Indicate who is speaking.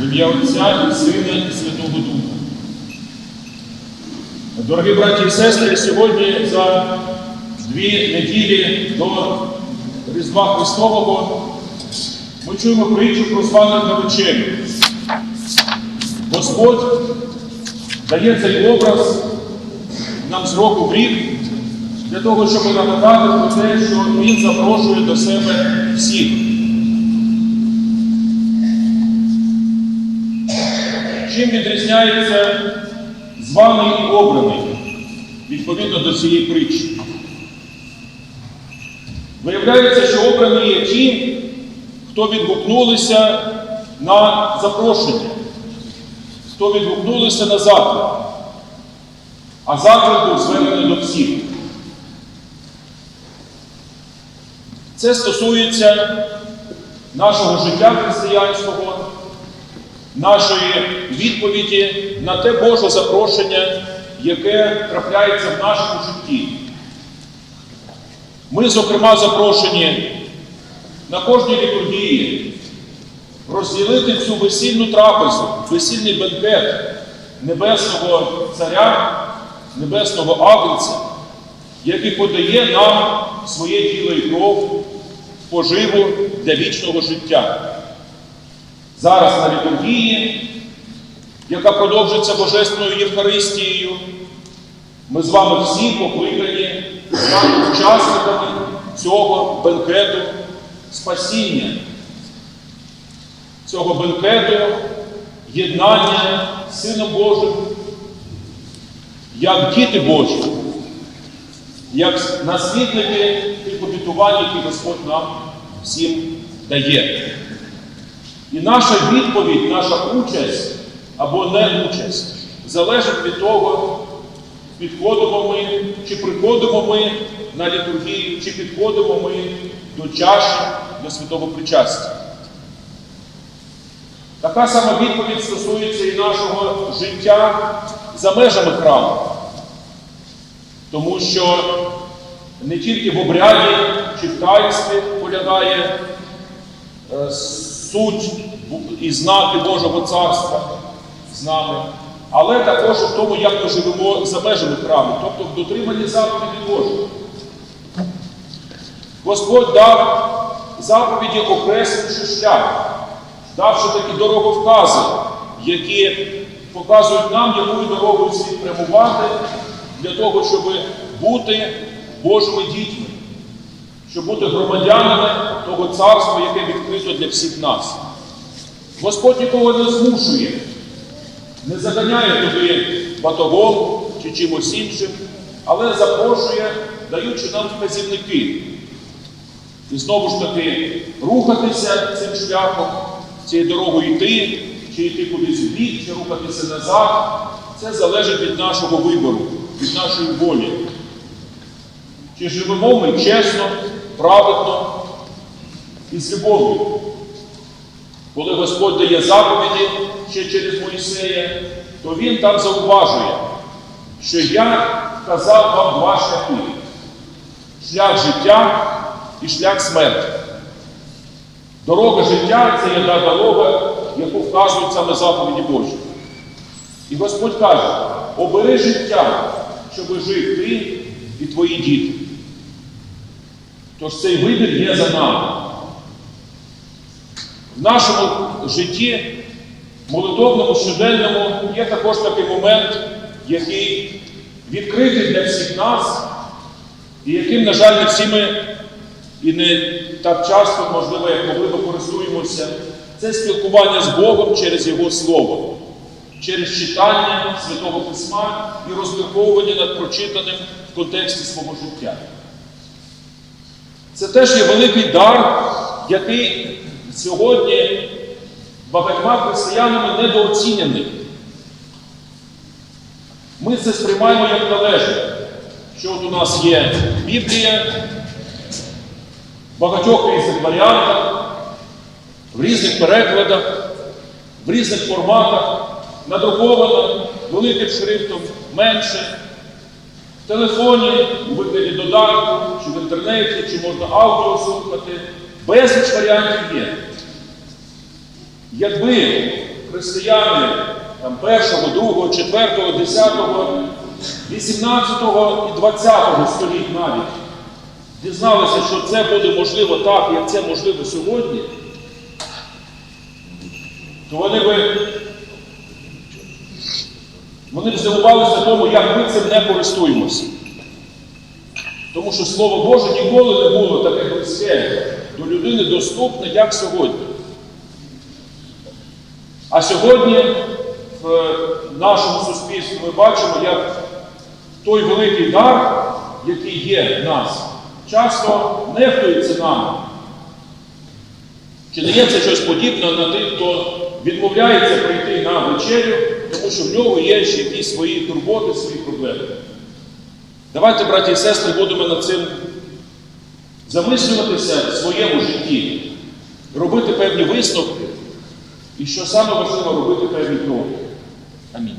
Speaker 1: В ім'я Отця і Сина і Святого Духа. Дорогі браті і сестри, сьогодні за дві неділі до Різдва Христового ми чуємо притчу про званих на вечерю. Господь дає цей образ нам з року в рік для того, щоб нагадати про те, що Він запрошує до себе всіх. Чим відрізняється званий і обраний відповідно до цієї притчі? Виявляється, що обрані є ті, хто відгукнулися на запрошення, хто відгукнулися на заклик. А заклик був звернений до всіх. Це стосується нашого життя християнського, нашої відповіді на те Боже запрошення, яке трапляється в нашому житті. Ми, зокрема, запрошені на кожній літургії розділити цю весільну трапезу, весільний бенкет Небесного Царя, Небесного Агнця, який подає нам своє тіло і кров поживу для вічного життя. Зараз на літургії, яка продовжується Божественною Євхаристією, ми з вами всі покликані стати учасниками цього бенкету спасіння, цього бенкету єднання Сином Божим, як діти Божі, як наслідники тих обітувань, які Господь нам всім дає. І наша відповідь, наша участь або не участь залежить від того, підходимо ми, чи приходимо ми на літургію, чи підходимо ми до чаші до святого причастя. Така сама відповідь стосується і нашого життя за межами храму. Тому що не тільки в обряді чи в таїнстві полягає суть і знаки Божого Царства з нами, але також в тому, як ми живемо за межами храму, тобто в дотриманні заповіді Божих. Господь дав заповіді, окресливши шлях, давши такі дороговкази, які показують нам, якою дорогою слід прямувати для того, щоб бути Божими дітьми, щоб бути громадянами того царства, яке відкрито для всіх нас. Господь нікого не змушує, не заганяє туди батогом чи чимось іншим, але запрошує, даючи нам вказівники. І знову ж таки рухатися цим шляхом, цією дорогою йти, чи йти кудись в бік, чи рухатися назад. Це залежить від нашого вибору, від нашої волі. Чи живемо ми чесно, праведно і з любов'ю? Коли Господь дає заповіді ще через Моїсея, то Він там зауважує, що я казав вам два шляхи шлях життя і шлях смерті. Дорога життя це є та дорога, яку вказують саме заповіді Божі. І Господь каже, обери життя, щоб жив ти і твої діти. Тож цей вибір є за нами. В нашому житті, молитовному, щоденному, є також такий момент, який відкритий для всіх нас, і яким, на жаль, не всі ми і не так часто, можливо, як могли би користуємося, це спілкування з Богом через Його Слово, через читання Святого Письма і розмірковування над прочитаним в контексті свого життя. Це теж є великий дар, який сьогодні багатьма християнами недооцінений. Ми це сприймаємо як належне, що от у нас є Біблія в багатьох різних варіантах, в різних перекладах, в різних форматах, надрукована великим шрифтом менше, в телефоні, у вигляді додатку, чи в інтернеті, чи можна аудіо слухати. Безліч варіантів є. Якби християни там, першого, другого, четвертого, десятого, вісімнадцятого і двадцятого століть навіть дізналися, що це буде можливо так, як це можливо сьогодні, то вони би вони б здивувалися тому, як ми цим не користуємося. Тому що Слово Боже ніколи не було таке близьке до людини доступне, як сьогодні. А сьогодні в нашому суспільстві ми бачимо, як той великий дар, який є в нас, часто нехтується нами. Чи не є це щось подібне на тих, хто відмовляється прийти на вечерю, тому що в нього є ще якісь свої турботи, свої проблеми. Давайте, браті і сестри, будемо над цим замислюватися в своєму житті, робити певні висновки, і що саме важливо робити певні кроки. Амінь.